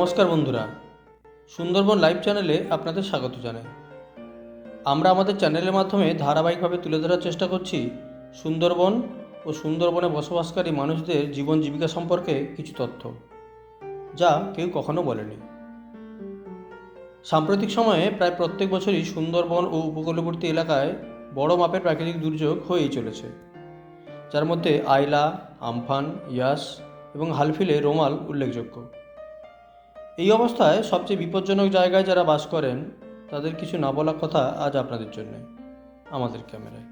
নমস্কার বন্ধুরা। সুন্দরবন লাইভ চ্যানেলে আপনাদের স্বাগত জানাই। আমরা আমাদের চ্যানেলের মাধ্যমে ধারাবাহিকভাবে তুলে ধরার চেষ্টা করছি সুন্দরবন ও সুন্দরবনে বসবাসকারী মানুষদের জীবন জীবিকা সম্পর্কে কিছু তথ্য, যা কেউ কখনো বলেনি। সাম্প্রতিক সময়ে প্রায় প্রত্যেক বছরই সুন্দরবন ও উপকূলবর্তী এলাকায় বড় মাপের প্রাকৃতিক দুর্যোগ হয়েই চলেছে। যার মধ্যে আইলা, আমফান, ইয়াস এবং হালফিলে রোমাল উল্লেখযোগ্য। এই অবস্থায় সবচেয়ে বিপজ্জনক জায়গায় যারা বাস করেন তাদের কিছু না বলা কথা আজ আপনাদের জন্য আমাদের ক্যামেরায়।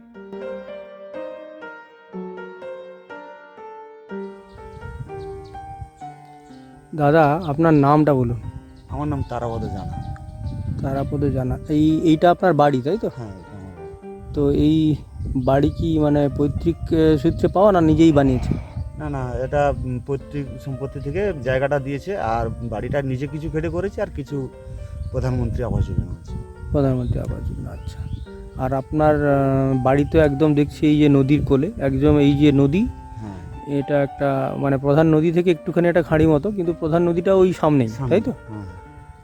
দাদা আপনার নামটা বলুন। আমার নাম তারাপদ জানা। তারাপদ জানা। এই এইটা আপনার বাড়ি তাই তো? হ্যাঁ। তো এই বাড়ি কি মানে পৈতৃক সূত্রে পাওয়া না নিজেই বানিয়েছে না না এটা পৈতৃক সম্পত্তি থেকে জায়গাটা দিয়েছে আর বাড়িটা নিজে কিছু ফেটে করেছে আর কিছু প্রধানমন্ত্রী আবাস যোজনা আছে। প্রধানমন্ত্রী আবাস যোজনা আচ্ছা। আর আপনার বাড়ি তো একদম দেখছি এই যে নদীর কোলে একদম এই যে নদী হ্যাঁ। এটা একটা মানে প্রধান নদী থেকে একটুখানি একটা খাঁড়ি মতো কিন্তু প্রধান নদীটা ওই সামনেই সামনে। তাই তো? হ্যাঁ।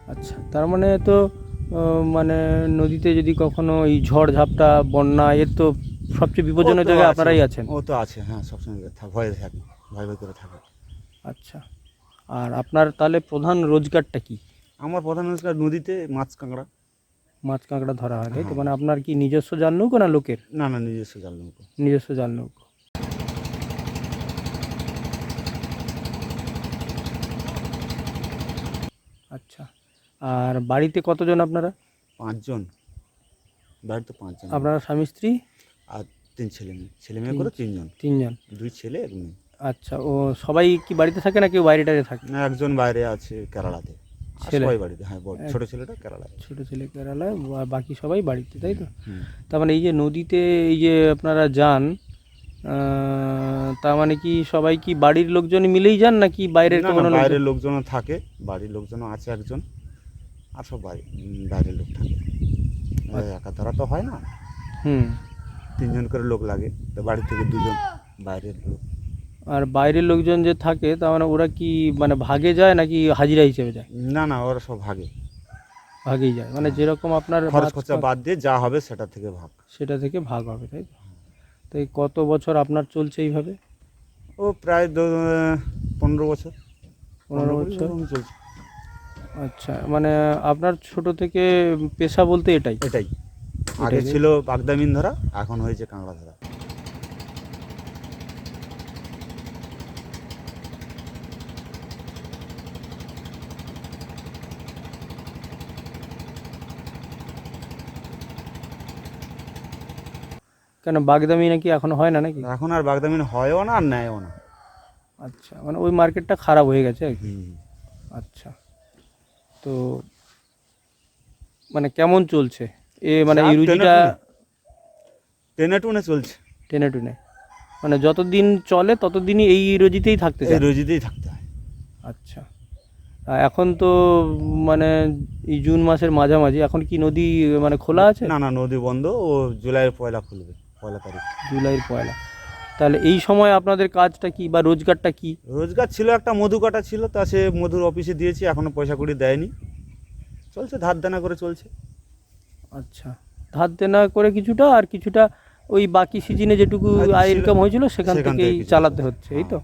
আচ্ছা তার মানে তো মানে নদীতে যদি কখনো এই ঝড় ঝাপটা বন্যা এর তো সবচেয়ে বিপজ্জনক জায়গায় আপনারাই আছেন? ও তো আছে হ্যাঁ সবসময় ভয়ে থাকে ভয় ভয় করে থাকে। আচ্ছা। আর আপনার তাহলে প্রধান রোজগারটা কি? আমার প্রধান রোজগার নদীতে মাছ কাঁকড়া। মাছ কাঁকড়া ধরা হয় তাই তো? হ্যাঁ। মানে আপনার কি নিজস্ব জাল নৌকো না লোকের? না না নিজস্ব জাল নৌকো। নিজস্ব জাল নৌকো। আচ্ছা। আর বাড়িতে কতজন আপনারা? পাঁচজন। বাড়িতে পাঁচজন। আপনারা স্বামী স্ত্রী? আর তিন ছেলে মেয়ে। ছেলে মেয়ে করে তিনজন। তিনজন। দুই ছেলে এক মেয়ে। আচ্ছা ও সবাই কি বাড়িতে থাকে না কেউ বাইরে টাইরে থাকে? না একজন বাইরে আছে কেরালাতে। আর ছেলে? সবাই বাড়িতে হ্যাঁ ছোট ছেলেটা কেরালায়। ছোট ছেলে কেরালায় বা- বাকি সবাই বাড়িতে তাই তো। তার মানে এই যে নদীতে এই যে আপনারা যান তার মানে কি সবাই কি বাড়ির লোকজনই মিলেই যান নাকি বাইরের কোনো বাইরের লোকজনও থাকে বাড়ির লোকজনও আছে একজন আর সব বাড়ি বাইরের লোক থাকে। এবার একা ধরা তো হয় না। হুম। তিনজন করে লোক লাগে তো বাড়ি থেকে দুজন বাইরের লোক। আর বাইরের লোকজন যে থাকে তার মানে ওরা কি মানে ভাগে যায় নাকি হাজিরা হিসেবে যায়? না না ওরা সব ভাগে। ভাগেই যায়। মানে যেরকম আপনার খরচ খরচা বাদ দিয়ে যা হবে সেটা থেকে ভাগ। সেটা থেকে ভাগ হবে তাই তো? তো এই কত বছর আপনার চলছে এইভাবে? ও প্রায় দু- পনেরো বছর। পনেরো বছর? চলছে। আচ্ছা মানে আপনার ছোট থেকে পেশা বলতে এটাই? এটাই। আগে? ছিল বাগদামিন ধরা এখন হয়েছে কাঁকড়া ধরা। কেন বাগদামি নাকি এখন হয় না নাকি? এখন আর বাগদামিন হয়ও না আর নেয়ও না। আচ্ছা মানে ওই মার্কেটটা খারাপ হয়ে গেছে আর কি? আচ্ছা তো মানে কেমন চলছে? এ মানে এই যা রুজিটা টেনে টুনে চলছে। টেনে টুনে মানে যতদিন চলে ততদিনই এই রুজিতেই থাকতে এই রোজিতেই থাকতে হয়। আচ্ছা। এখন তো মানে এই জুন মাসের মাঝামাঝি। এখন কি নদী মানে খোলা আছে? না না নদী বন্ধ। ও জুলাইয়ের পয়লা খুলবে পয়লা তারিখ। জুলাইয়ের পয়লা। তাহলে এই সময় আপনাদের কাজটা কি বা রোজগারটা কি? রোজগার ছিল একটা মধু কাটা ছিল। তা সে মধুর অফিসে দিয়েছি এখনও পয়সা কড়ি দেয়নি। চলছে ধার দেনা করে চলছে। আচ্ছা। ধার দেনা করে কিছুটা আর কিছুটা ওই বাকি সিজনে যেটুকু আয় ইনকাম হয়েছিল সেখান থেকেই থেকে চালাতে হচ্ছে এই তো?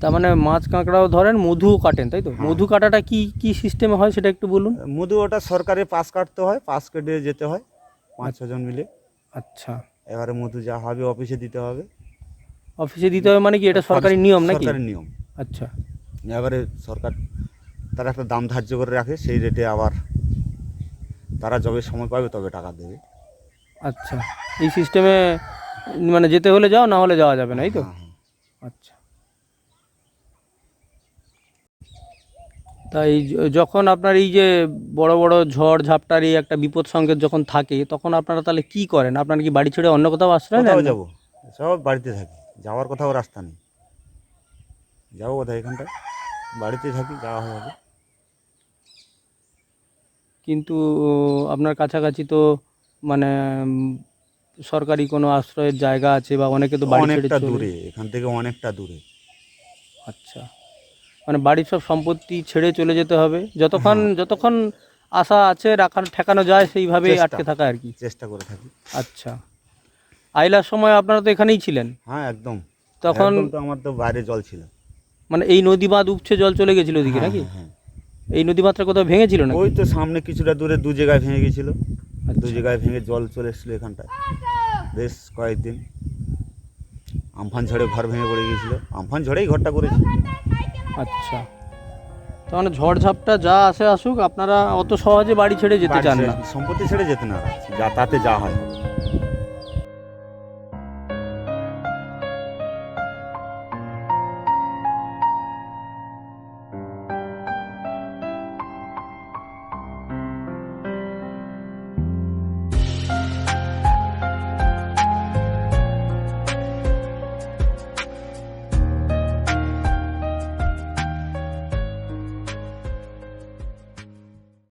তার মানে মাছ কাঁকড়াও ধরেন মধুও কাটেন তাই তো? হ্যাঁ। মধু কাটাটা কি কি সিস্টেমে হয় সেটা একটু বলুন। মধু ওটা সরকারি পাস কাটতে হয় পাস কেটে যেতে হয় পাঁচ ছজন মিলে। আচ্ছা। এবারে মধু যা হবে অফিসে দিতে হবে। অফিসে দিতে হবে মানে কি এটা সরকারি নিয়ম নাকি? সরকারি নিয়ম। আচ্ছা। এবারে সরকার তারা একটা দাম ধার্য করে রাখে সেই রেটে আবার তারা যবে সময় পাবে তবে টাকা দেবে। আচ্ছা এই সিস্টেমে মানে যেতে হলে যাও না হলে যাওয়া যাবে না এই তো? হ্যাঁ, হ্যাঁ। আচ্ছা। তাই যখন আপনার এই যে বড় বড় ঝড় ঝাপটার এই একটা বিপদ সংকেত যখন থাকে তখন আপনারা তাহলে কি করেন? আপনারা কি বাড়ি ছেড়ে অন্য কোথাও আশ্রয় নেন? যাব। সব বাড়িতে থাকি। যাওয়ার কোথাও রাস্তা নেই। যাব কোথায় এখানটায়? বাড়িতে থাকি যাওয়া হবে। কিন্তু আপনার কাছাকাছি তো মানে সরকারি কোনো আশ্রয়ের জায়গা আছে বা অনেকে তো বাড়ি ছেড়ে অনেকটা চলে- দূরে এখান থেকে অনেকটা দূরে। আচ্ছা। মানে বাড়ির সব সম্পত্তি ছেড়ে চলে যেতে হবে। যতক্ষণ যতক্ষণ আশা আছে রাখার ঠেকানো যায় সেইভাবেই চেষ্টা। আটকে থাকা আর কি। চেষ্টা করে থাকি। আচ্ছা। আইলার সময় আপনারা তো এখানেই ছিলেন? হ্যাঁ একদম। তখন তো আমার তো বাইরে জল ছিল। মানে এই নদী বাঁধ উপচে জল চলে গেছিল ওদিকে হ্যাঁ, নাকি? হ্যাঁ, এই নদী বাঁধটা কোথাও ভেঙেছিল না ওই তো সামনে কিছুটা দূরে দু জায়গায় ভেঙে গেছিল দু আচ্ছা। জায়গায় ভেঙে জল চলে এসেছিল এখানটায়। বেশ কয়েকদিন আমফান ঝড়ে ঘর ভেঙে পড়ে গিয়েছিল। আমফান ঝড়েই ঘরটা করেছিল আচ্ছা। তাহলে ঝড়ঝাপটা যা আসে আসুক আপনারা অত সহজে বাড়ি ছেড়ে যেতে চান না। সম্পত্তি ছেড়ে যেতে না। যা তাতে যা হয়।